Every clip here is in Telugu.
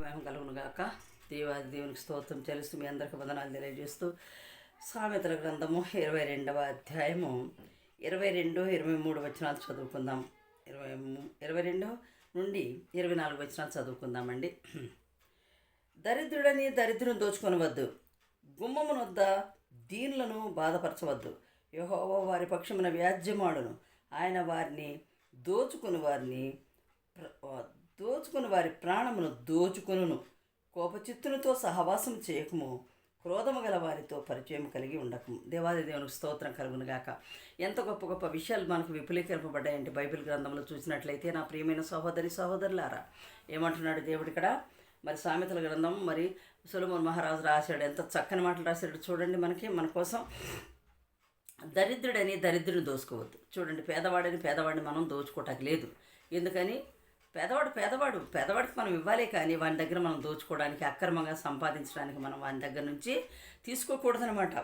మహిమ కలుగును గాక. దేవాది దేవునికి స్తోత్రం చెల్లిస్తూ మీ అందరికి వందనాలు తెలియజేస్తూ సామెతల గ్రంథము ఇరవై రెండవ అధ్యాయము. ఇరవై రెండు ఇరవై మూడు వచనాలు చదువుకుందాం. ఇరవై ఇరవై రెండు నుండి ఇరవై నాలుగు వచనాలు చదువుకుందామండి. దరిద్రుడని దరిద్రుని దోచుకొనవద్దు. గుమ్మమునొద్ద దీనులను బాధపరచవద్దు. యహోవ వారి పక్షమున వ్యాజ్యమాడును. ఆయన వారిని దోచుకుని వారిని దోచుకుని వారి ప్రాణమును దోచుకును కోపచిత్తునితో సహవాసం చేయకము క్రోధము గల వారితో పరిచయం కలిగి ఉండకము. దేవాది దేవునికి స్తోత్రం కలుగును గాక. ఎంత గొప్ప గొప్ప విషయాలు మనకు విపులీకరింపబడ్డాయంటే బైబిల్ గ్రంథంలో చూసినట్లయితే నా ప్రియమైన సహోదరి సహోదరులారా ఏమంటున్నాడు దేవుడు ఇక్కడ? మరి సామెతల గ్రంథం మరి సులమోన్ మహారాజు రాశాడు. ఎంత చక్కని మాటలు రాశాడు చూడండి మనకి మన కోసం. దరిద్రుడని దరిద్రుని దోచుకోవద్దు. చూడండి పేదవాడని పేదవాడిని మనం దోచుకోవటానికి లేదు. ఎందుకని? పేదవాడు పేదవాడు పేదవాడికి మనం ఇవ్వాలే కానీ వాని దగ్గర మనం దోచుకోవడానికి అక్రమంగా సంపాదించడానికి మనం వాని దగ్గర నుంచి తీసుకోకూడదనమాట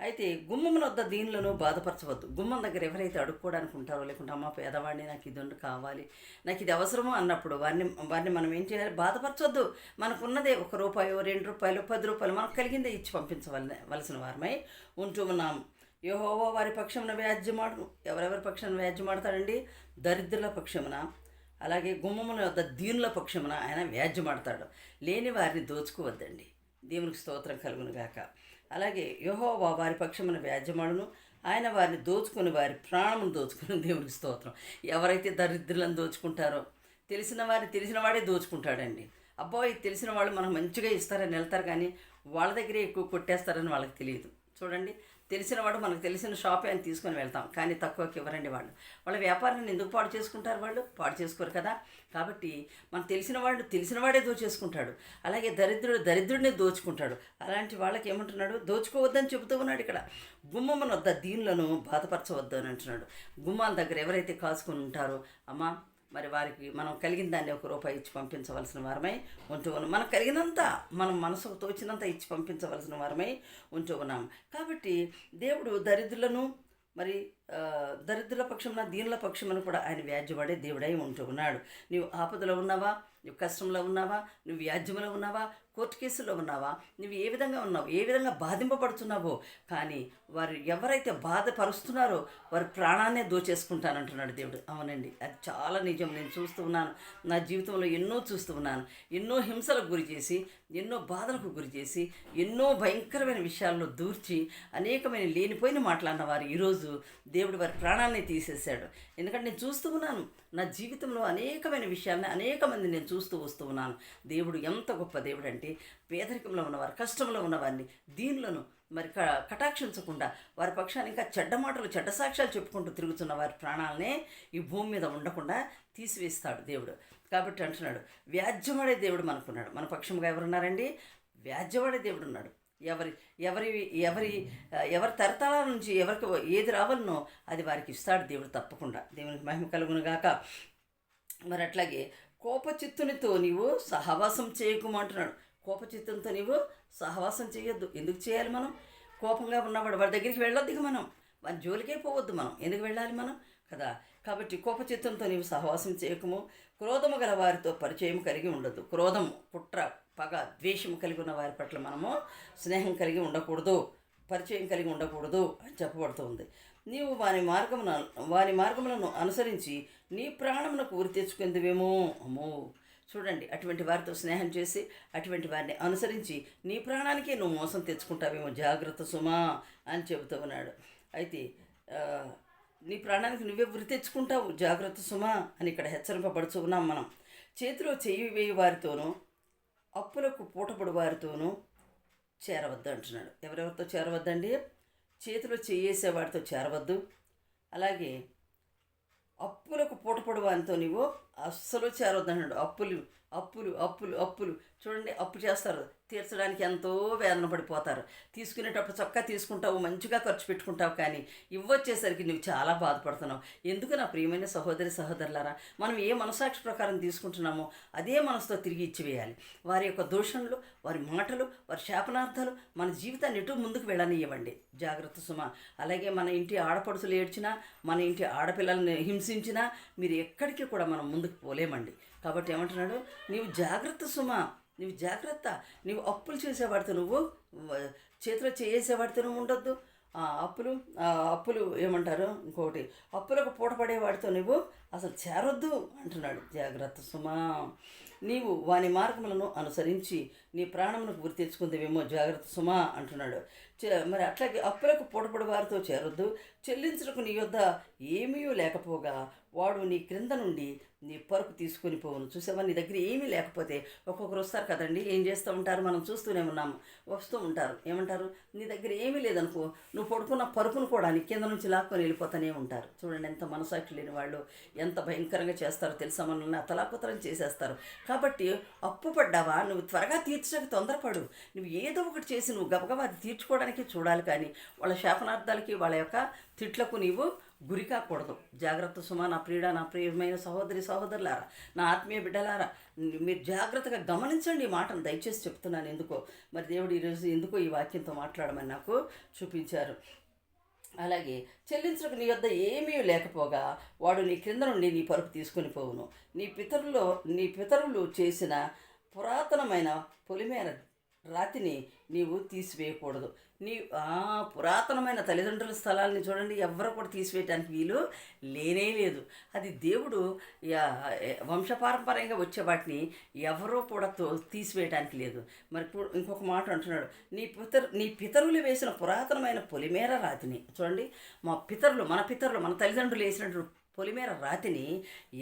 అయితే గుమ్మమున వద్ద దీనిలోనూ బాధపరచవద్దు. గుమ్మం దగ్గర ఎవరైతే అడుక్కోవడానికి ఉంటారో లేకుంటే అమ్మ పేదవాడిని నాకు ఇది ఉండి కావాలి నాకు ఇది అవసరమో అన్నప్పుడు వారిని వారిని మనం ఏం చేయాలి? బాధపరచొద్దు మనకున్నదే ఒక రూపాయో రెండు రూపాయలు పది రూపాయలు మనకు కలిగిందే ఇచ్చి పంపించవలన వలసిన వారమై ఉంటూ ఉన్నాం. యహోవో వారి పక్షమున వ్యాజ్యమాడు ఎవరెవరి పక్షాన వ్యాజ్యమాడతాడండి? దరిద్రుల పక్షమున. అలాగే గుమ్మముల వద్ద దీనుల పక్షమున ఆయన వ్యాజ్యమాడతాడు. లేని వారిని దోచుకోవద్దండి. దేవునికి స్తోత్రం కలుగును గాక. అలాగే యహోవా వారి పక్షమున వ్యాజ్యమాడును. ఆయన వారిని దోచుకుని వారి ప్రాణమును దోచుకుని. దేవునికి స్తోత్రం. ఎవరైతే దరిద్రులను దోచుకుంటారో తెలిసిన వారిని తెలిసిన వాడే దోచుకుంటాడండి. అబ్బాయి తెలిసిన వాళ్ళు మనకు మంచిగా ఇస్తారని వెళ్తారు కానీ వాళ్ళ దగ్గరే ఎక్కువ కొట్టేస్తారని వాళ్ళకి తెలియదు. చూడండి తెలిసిన వాడు మనకు తెలిసిన షాపే అని తీసుకొని వెళ్తాం. కానీ తక్కువకి ఇవ్వరండి వాళ్ళు. వాళ్ళ వ్యాపారాన్ని ఎందుకు పాడు చేసుకుంటారు వాళ్ళు? పాడు చేసుకోరు కదా. కాబట్టి మనకు తెలిసిన వాడు తెలిసిన వాడే దోచేసుకుంటాడు. అలాగే దరిద్రుడు దరిద్రుడిని దోచుకుంటాడు. అలాంటి వాళ్ళకి ఏమంటున్నాడు? దోచుకోవద్దని చెబుతూ ఉన్నాడు ఇక్కడ. గుమ్మమ్మను వద్ద దీనులను బాధపరచవద్దు అని అంటున్నాడు. గుమ్మాల దగ్గర ఎవరైతే కాసుకొని ఉంటారో అమ్మా మరి వారికి మనం కలిగిన దాన్ని ఒక రూపాయి ఇచ్చి పంపించవలసిన వారమై ఉంటూ ఉన్నాం. మనకు కలిగినంత మనం మనసుకు తోచినంత ఇచ్చి పంపించవలసిన వారమై ఉంటూ ఉన్నాం. కాబట్టి దేవుడు దరిద్రులను మరి దరిద్రుల పక్షమున దీనుల పక్షమున కూడా ఆయన వ్యాజ్యపడే దేవుడై ఉంటూ ఉన్నాడు. నీవు ఆపదలో ఉన్నావా? నువ్వు కష్టంలో ఉన్నావా? నువ్వు వ్యాజ్యములో ఉన్నావా? కోర్టు కేసులో ఉన్నావా? నువ్వు ఏ విధంగా ఉన్నావు? ఏ విధంగా బాధింపబడుతున్నావో? కానీ వారు ఎవరైతే బాధపరుస్తున్నారో వారి ప్రాణాన్నే దోచేసుకుంటానంటున్నాడు దేవుడు. అవునండి. అది చాలా నిజం. నేను చూస్తూ ఉన్నాను. నా జీవితంలో ఎన్నో చూస్తూ ఉన్నాను. ఎన్నో హింసలకు గురి చేసి ఎన్నో బాధలకు గురి చేసి ఎన్నో భయంకరమైన విషయాల్లో దూర్చి అనేకమైన లేనిపోయిన మాట్లాడిన వారు ఈరోజు దేవుడు వారి ప్రాణాన్ని తీసేశాడు. ఎందుకంటే నేను చూస్తూ ఉన్నాను. నా జీవితంలో అనేకమైన విషయాల్ని అనేక మంది నేను చూస్తూ వస్తూ ఉన్నాను. దేవుడు ఎంత గొప్ప దేవుడు అంటే పేదరికంలో ఉన్నవారు కష్టంలో ఉన్నవారిని దీనిలను మరి క కటాక్షించకుండా వారి పక్షాన్ని ఇంకా చెడ్డ మాటలు చెడ్డ సాక్ష్యాలు చెప్పుకుంటూ తిరుగుతున్న వారి ప్రాణాలనే ఈ భూమి మీద ఉండకుండా తీసివేస్తాడు దేవుడు. కాబట్టి అంటున్నాడు వ్యాజ్యమడే దేవుడు మనకున్నాడు. మన పక్షంగా ఎవరున్నారండి? వ్యాజ్యమడే దేవుడు ఉన్నాడు ఎవరి ఎవరి ఎవరి ఎవరి తరతరాల నుంచి ఎవరికి ఏది రావాలనో అది వారికి ఇస్తాడు దేవుడు తప్పకుండా. దేవునికి మహిమ కలుగును గాక. మరి అట్లాగే కోపచిత్తునితో నీవు సహవాసం చేయకుమంటున్నాడు కోపచిత్తంతో నీవు సహవాసం చేయొద్దు ఎందుకు చేయాలి మనం? కోపంగా ఉన్నవాడు వాడి దగ్గరికి వెళ్ళొద్దు ఇక మనం. వాడి జోలికే పోవద్దు మనం. ఎందుకు వెళ్ళాలి మనం? కదా? కాబట్టి కోపచిత్తంతో నీవు సహవాసం చేయకము. క్రోధము గల వారితో పరిచయం కలిగి ఉండదు క్రోధము కుట్ర పగ ద్వేషం కలిగి ఉన్న వారి పట్ల మనము స్నేహం కలిగి ఉండకూడదు. పరిచయం కలిగి ఉండకూడదు అని చెప్పబడుతుంది. నీవు వాని మార్గమున వాని మార్గములను అనుసరించి నీ ప్రాణమునకు ఉరి తెచ్చుకుందివేమో? అమ్మో! చూడండి అటువంటి వారితో స్నేహం చేసి అటువంటి వారిని అనుసరించి నీ ప్రాణానికే నువ్వు మోసం తెచ్చుకుంటావేమో జాగ్రత్త సుమా అని చెబుతూ ఉన్నాడు. అయితే నీ ప్రాణానికి నువ్వే ఉరి తెచ్చుకుంటావు జాగ్రత్త సుమా అని ఇక్కడ హెచ్చరింపబడుచు ఉన్నాం మనం. చేతిలో చేయి వేయి వారితోనూ అప్పులకు పూటపడు వారితోనూ చేరవద్దు అంటున్నాడు. ఎవరెవరితో చేరవద్దండి? చేతిలో చేయేసే వాడితో చేరవద్దు. అలాగే అప్పులకు పూటపడు వారితో నీవు అస్సలు చేరవద్దు అప్పులు అప్పులు అప్పులు అప్పులు. చూడండి అప్పు చేస్తారు. తీర్చడానికి ఎంతో వేదన పడిపోతారు. తీసుకునేటప్పుడు చక్కగా తీసుకుంటావు మంచిగా ఖర్చు పెట్టుకుంటావు కానీ ఇవ్వచ్చేసరికి నువ్వు చాలా బాధపడుతున్నావు. ఎందుకు నా ప్రియమైన సహోదరి సహోదరులారా? మనం ఏ మనసాక్షి ప్రకారం తీసుకుంటున్నామో అదే మనసుతో తిరిగి ఇచ్చివేయాలి వారి యొక్క దోషణలు వారి మాటలు వారి శాపనార్థాలు మన జీవితాన్ని ఎటు ముందుకు వెళ్ళనివ్వండి జాగ్రత్త సుమ. అలాగే మన ఇంటి ఆడపడుచులు ఏడ్చినా మన ఇంటి ఆడపిల్లల్ని హింసించినా మీరు ఎక్కడికి కూడా మనం ముందు ముందుకు పోలేమండి. కాబట్టి ఏమంటున్నాడు? నీవు జాగ్రత్త సుమ నీవు జాగ్రత్త. నువ్వు అప్పులు చేసేవాడితో నువ్వు చేతిలో చేసేవాడితో నువ్వు ఉండొద్దు. అప్పులు అప్పులు ఏమంటారు? ఇంకోటి అప్పులకు పూటపడేవాడితో నువ్వు అసలు చేరొద్దు అంటున్నాడు జాగ్రత్త సుమా. నీవు వాని మార్గములను అనుసరించి నీ ప్రాణమును గురి తెచ్చుకుందేమో జాగ్రత్త సుమా అంటున్నాడు. చే- మరి అట్లాగే అప్పులకు పూటపడి వారితో చేరొద్దు. చెల్లించుటకు నీ యొద్ద ఏమీ లేకపోగా వాడు నీ క్రింద నుండి నీ పరుపు తీసుకొని పోవును. చూసావా? నీ దగ్గర ఏమీ లేకపోతే ఒక్కొక్కరు వస్తారు కదండి. ఏం చేస్తూ ఉంటారు? మనం చూస్తూనే ఉన్నాము. వస్తూ ఉంటారు. ఏమంటారు? నీ దగ్గర ఏమీ లేదనుకో నువ్వు పడుకున్న పరుపును కూడా నీ కింద నుంచి లాక్కొని వెళ్ళిపోతూనే ఉంటారు. చూడండి ఎంత మనసాక్షి లేని వాళ్ళు ఎంత భయంకరంగా చేస్తారో తెలుసా? మనల్ని అతలాకుతలం చేసేస్తారు. కాబట్టి అప్పు పడ్డావా? నువ్వు త్వరగా తీర్చడానికి తొందరపడు. నువ్వు ఏదో ఒకటి చేసి నువ్వు గబగబా అది తీర్చుకోవడానికి చూడాలి కానీ వాళ్ళ శాపనార్థాలకి వాళ్ళ యొక్క తిట్లకు నీవు గురి కాకూడదు. జాగ్రత్త సుమ నా ప్రియుడ నా ప్రియమైన సహోదరి సహోదరులారా నా ఆత్మీయ బిడ్డలారా మీరు జాగ్రత్తగా గమనించండి ఈ మాటను. దయచేసి చెప్తున్నాను ఎందుకో. మరి దేవుడు ఈరోజు ఎందుకో ఈ వాక్యంతో మాట్లాడమని నాకు చూపించారు. అలాగే చెల్లించడానికి నీ వద్ద ఏమీ లేకపోగా వాడు నీ క్రింద నుండి నీ పరుపు తీసుకొని పోవును. నీ పితరులో నీ పితరులు చేసిన పురాతనమైన పొలిమేర రాతిని నీవు తీసివేయకూడదు. నీ ఆ పురాతనమైన తల్లిదండ్రుల స్థలాల్ని చూడండి ఎవరు కూడా తీసివేయటానికి వీలు లేనే లేదు. అది దేవుడు వంశపారంపర్యంగా వచ్చే వాటిని ఎవరూ కూడా తో తీసివేయటానికి లేదు. మరి ఇంకొక మాట అంటున్నాడు నీ పితరు నీ పితరులు వేసిన పురాతనమైన పొలిమేర రాతిని చూడండి మా పితరులు మన పితరులు మన తల్లిదండ్రులు వేసినటువంటి పొలిమేర రాతిని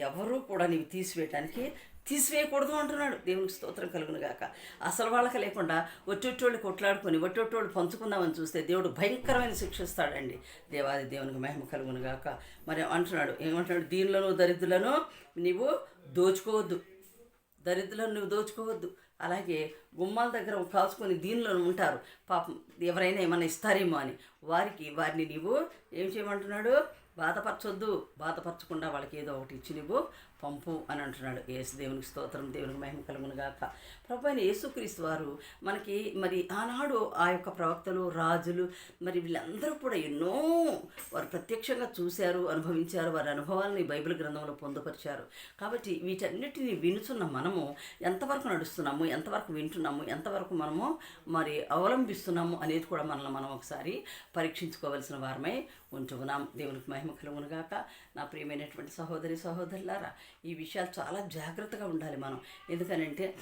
ఎవరూ కూడా నీవు తీసివేయటానికి తీసివేయకూడదు అంటున్నాడు. దేవునికి స్తోత్రం కలుగును గాక. అసలు వాళ్ళకి లేకుండా ఒట్టొట్టోళ్ళు కొట్లాడుకొని ఒట్టొట్టోళ్ళు పంచుకుందామని చూస్తే దేవుడు భయంకరమైన శిక్షిస్తాడండి. దేవాది దేవునికి మహిమ కలుగును గాక. మరి అంటున్నాడు ఏమంటున్నాడు? దీనిలోనూ దరిద్రులను నీవు దోచుకోవద్దు. దరిద్రులను నువ్వు దోచుకోవద్దు. అలాగే గుమ్మాల దగ్గర కాల్చుకొని దీనిలో ఉంటారు. పాపం ఎవరైనా ఏమైనా ఇస్తారేమో అని. వారికి వారిని నీవు ఏం చేయమంటున్నాడు? బాధపరచొద్దు బాధపరచకుండా వాళ్ళకి ఏదో ఒకటి ఇచ్చి నువ్వు పంపు అని అంటున్నాడు. యేసు దేవునికి స్తోత్రం దేవునికి మహిమ కలుగును గాక ప్రభు అయిన యేసుక్రీస్తు వారు మనకి మరి ఆనాడు ఆ యొక్క ప్రవక్తలు రాజులు మరి వీళ్ళందరూ కూడా ఎన్నో వారు ప్రత్యక్షంగా చూశారు అనుభవించారు వారి అనుభవాలని బైబిల్ గ్రంథంలో పొందుపరిచారు. కాబట్టి వీటన్నిటిని వినుచున్న మనము ఎంతవరకు నడుస్తున్నాము ఎంతవరకు వింటున్నాము ఎంతవరకు మనము మరి అవలంబిస్తున్నాము అనేది కూడా మనల్ని మనం ఒకసారి పరీక్షించుకోవలసిన వారమై ఉంటున్నాం. దేవునికి మహిమ కలుగును గాక నా ప్రియమైనటువంటి సహోదరి సహోదరులారా ఈ విషయాలు చాలా జాగ్రత్తగా ఉండాలి మనం. ఎందుకనంటే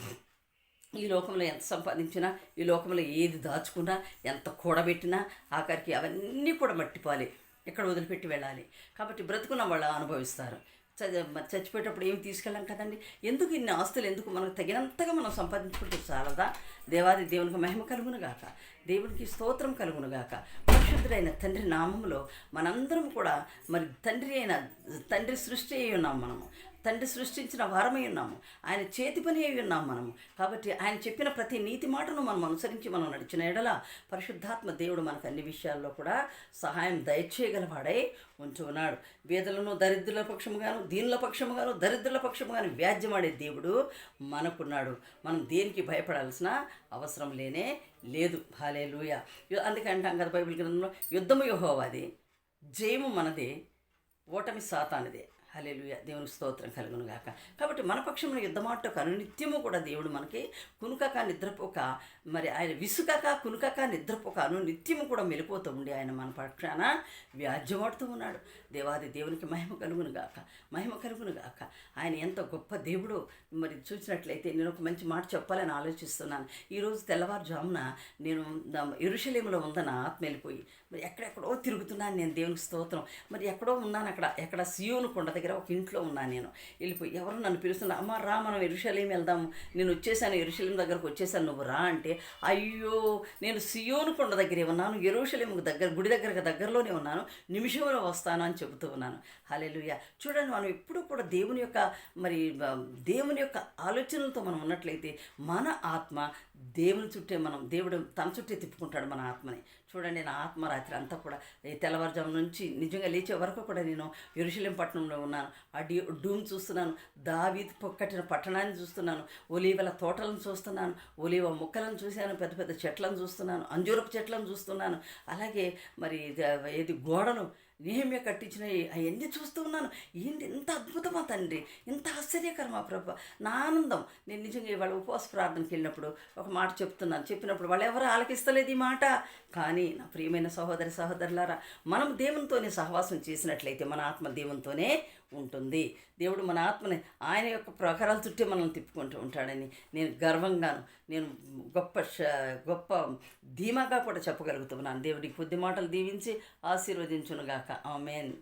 ఈ లోకంలో ఎంత సంపాదించినా ఈ లోకంలో ఏది దాచుకున్నా ఎంత కూడబెట్టినా ఆఖరికి అవన్నీ కూడా మట్టిపోవాలి ఎక్కడ వదిలిపెట్టి వెళ్ళాలి? కాబట్టి బ్రతుకున్న వాళ్ళు అనుభవిస్తారు. చ- చచ్చిపోయేటప్పుడు ఏమి తీసుకెళ్ళాం కదండి? ఎందుకు ఇన్ని ఆస్తులు ఎందుకు మనకు తగినంతగా మనం సంపాదించుకుంటే చాలదా? దేవాది దేవునికి మహిమ కలుగును గాక. దేవునికి స్తోత్రం కలుగును గాక. పరిశుద్ధుడైన తండ్రి నామములో మనందరం కూడా మరి తండ్రి అయిన తండ్రి సృష్టి అయి ఉన్నాం మనము. తండ్రి సృష్టించిన వారమై ఉన్నాము. ఆయన చేతి పని అయి ఉన్నాము మనము. కాబట్టి ఆయన చెప్పిన ప్రతి నీతి మాటను మనం అనుసరించి మనం నడిచిన ఎడల పరిశుద్ధాత్మ దేవుడు మనకు అన్ని విషయాల్లో కూడా సహాయం దయచేయగలవాడై ఉంటూ ఉన్నాడు. వేదలను దరిద్రుల పక్షముగాను దీనుల పక్షముగాను దరిద్రుల పక్షముగాను వ్యాజ్యమాడే దేవుడు మనకున్నాడు. మనం దేనికి భయపడాల్సిన అవసరం లేనే లేదు. హాలే లూయ అందుకే అంటాం కదా బైబిల్ గ్రంథంలో యుద్ధము యెహోవాది జయము మనది ఓటమి సాతానిదే. హలేలుయ దేవుని స్తోత్రం కలుగును గాక. కాబట్టి మన పక్షమున యుద్ధమాటకు అనునిత్యము కూడా దేవుడు మనకి కునుకక నిద్రపోక మరి ఆయన విసుకక కునుకక నిద్రపోక అనునిత్యము కూడా మెలిపోతూ ఉండి ఆయన మన పక్షాన వ్యాజ్యమాడుతూ ఉన్నాడు. దేవాది దేవునికి మహిమ కలుగును గాక. మహిమ కలుగును గాక. ఆయన ఎంత గొప్ప దేవుడో మరి చూసినట్లయితే నేను ఒక మంచి మాట చెప్పాలని ఆలోచిస్తున్నాను. ఈరోజు తెల్లవారుజామున నేను ఇరుషలేములో ఉందన్న ఆత్మ వెళ్ళిపోయి మరి ఎక్కడ తిరుగుతున్నాను నేను దేవునికి స్తోత్రం. మరి ఎక్కడో ఉన్నాను అక్కడ ఎక్కడ సియోను కొండ దగ్గర ఒక ఇంట్లో ఉన్నాను నేను. వెళ్ళిపోయి ఎవరు నన్ను పిలుస్తున్నా అమ్మ రా మనం ఎరుషలేం వెళ్దాము. నేను వచ్చేసాను ఎరుషలేం దగ్గరకు వచ్చేసాను నువ్వు రా అంటే అయ్యో నేను సియోను కొండ దగ్గరే ఉన్నాను ఎరుషలేముకు దగ్గర గుడి దగ్గరకు దగ్గరలోనే ఉన్నాను నిమిషంలో వస్తాను అని చెబుతూ ఉన్నాను. హలేలుయ చూడండి మనం ఎప్పుడూ కూడా దేవుని యొక్క మరి దేవుని యొక్క ఆలోచనలతో మనం ఉన్నట్లయితే మన ఆత్మ దేవుని చుట్టే మనం దేవుడు తన చుట్టే తిప్పుకుంటాడు మన ఆత్మని. చూడండి నా ఆత్మరాత్రి అంతా కూడా ఈ తెల్లవారుజాము నుంచి నిజంగా లేచే వరకు కూడా నేను ఎరుశలేం పట్టణంలో ఉన్నాను. ఆ డి డూమ్ చూస్తున్నాను దావి కట్టిన పట్టణాన్ని చూస్తున్నాను ఒలీవల తోటలను చూస్తున్నాను ఒలీవ మొక్కలను చూశాను పెద్ద పెద్ద చెట్లను చూస్తున్నాను అంజూరపు చెట్లను చూస్తున్నాను. అలాగే మరి ఇది- ఏది గోడను నేహమ్య కట్టించిన అవన్నీ చూస్తూ ఉన్నాను. ఏంటి ఇంత అద్భుతమా తండ్రి? ఇంత ఆశ్చర్యకరమా ప్రభ? నా ఆనందం. నేను నిజంగా ఇవాళ ఉపవాస ప్రార్థనకి వెళ్ళినప్పుడు ఒక మాట చెప్తున్నాను. చెప్పినప్పుడు వాళ్ళు ఎవరు ఆలకిస్తలేదు ఈ మాట. కానీ నా ప్రియమైన సహోదరి సహోదరులారా మనం దేవునితోనే సహవాసం చేసినట్లయితే మన ఆత్మ దేవునితోనే ఉంటుంది. దేవుడు మన ఆత్మని ఆయన యొక్క ప్రకారాల చుట్టే మనల్ని తిప్పుకుంటూ ఉంటాడని నేను గర్వంగాను. నేను గొప్ప గొప్ప ధీమాగా కూడా చెప్పగలుగుతున్నాను. దేవుడికి కొద్ది మాటలు దీవించి ఆశీర్వదించునుగాక. ఆమెన్.